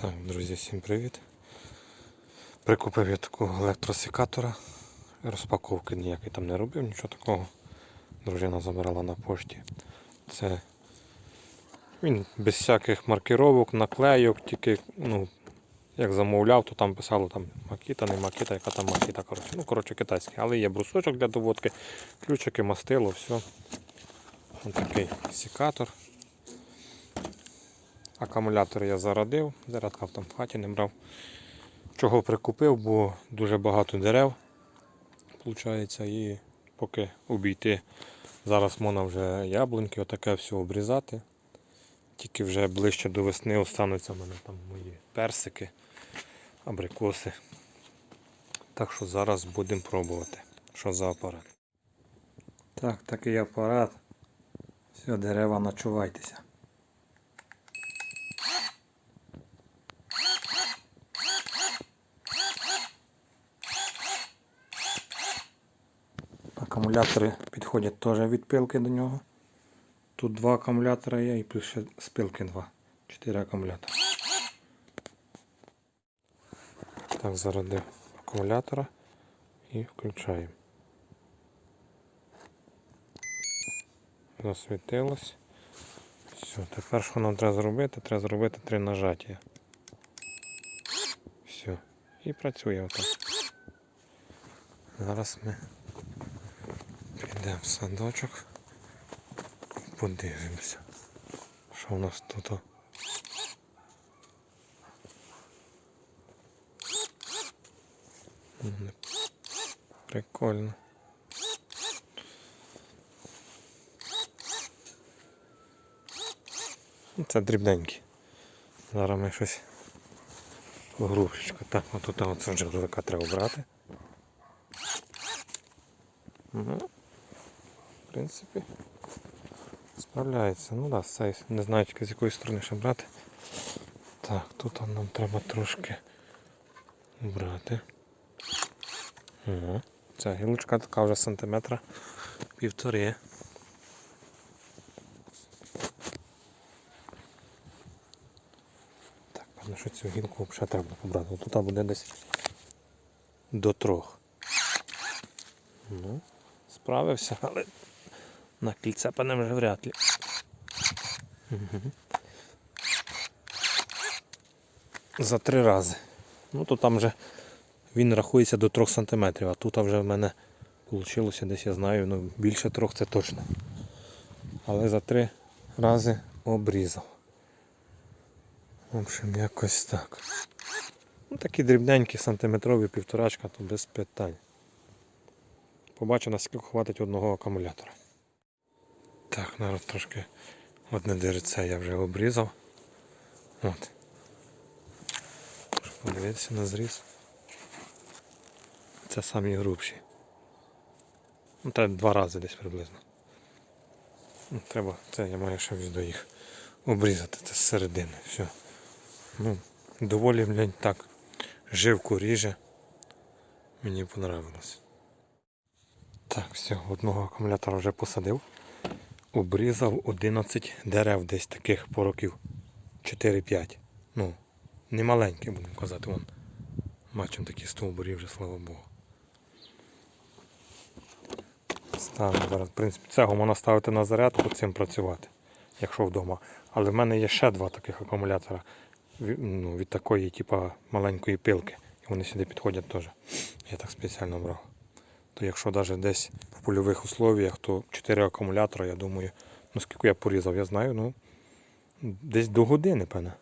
Так, друзі, всім привіт. Прикупив я такого електросекатора. Розпаковки ніякої там не робив, нічого такого. Дружина забирала на пошті. Це він без всяких маркировок, наклейок, тільки, ну, як замовляв, то там писало там макіта, не макіта, яка там макіта. Коротше. Ну, коротше, китайський. Але є брусочок для доводки, ключики, мастило, все. Ось такий секатор. Акумулятор я зарадив, зарядка там в хаті не брав. Чого прикупив, бо дуже багато дерев. Получається, і поки обійти, зараз можна вже яблуньки, отаке все обрізати. Тільки вже ближче до весни остануться в мене там мої персики, абрикоси. Так що зараз будемо пробувати, що за апарат. Так, такий апарат. Все, дерева, начувайтеся. Акумулятори підходять теж від пилки до нього. Тут два акумулятора є і плюс ще з пилки два. Чотири акумулятора. Так, зарядив акумулятора і включаємо. Засвітилось. Все, тепер що нам треба зробити? Треба зробити три нажаття. Все. І працює отак. Зараз ми підемо в садочок. Подивимося. Що у нас тут? Прикольно. Ну, Це дрібненькі. Зараз ми щось грушечка. Так, отут оце вже велика треба брати. Угу. Принципі, справляється. Ну да, не знаю тільки з якої сторони ще брати. Так, тут нам треба трошки брати. Угу. Ця гілочка така вже сантиметра півтори. Так, певно, що цю гілку взагалі треба побрати. Тут буде десь до трьох. Ну, справився, але на кільце пане вже вряд ли. Мгм. За три рази. Ну то там вже він рахується до 3 см, а тут вже в мене вийшло десь я знаю, ну більше трьох це точно. Але за три рази обрізав. В общем, якось так. Ну такі дрібненькі сантиметрові півторачка, то без питань. Побачу, наскільки хватить одного акумулятора. Так, народ трошки одне дереце я вже обрізав. От. Подивитися на зріз. Це самі грубші. Ну, треба два рази десь приблизно. Ну, треба, це я маю ще до їх обрізати це з середини. Все. Ну, доволі, блядь, так. Живку ріже. Мені понравилось. Так, все, одного акумулятора вже посадив. Обрізав 11 дерев десь таких по років 4-5. Ну, не маленькі, будемо казати, вон. Бачимо такі стовбурі вже, слава Богу. Ставимо зараз. В принципі, цього можна ставити на зарядку, цим працювати, якщо вдома. Але в мене є ще два таких акумулятора ну, від такої, типа, маленької пилки. І вони сюди підходять теж. Я так спеціально брав то якщо навіть десь в польових условіях, то 4 акумулятора, я думаю, ну скільки я порізав, я знаю, ну десь до години, певне.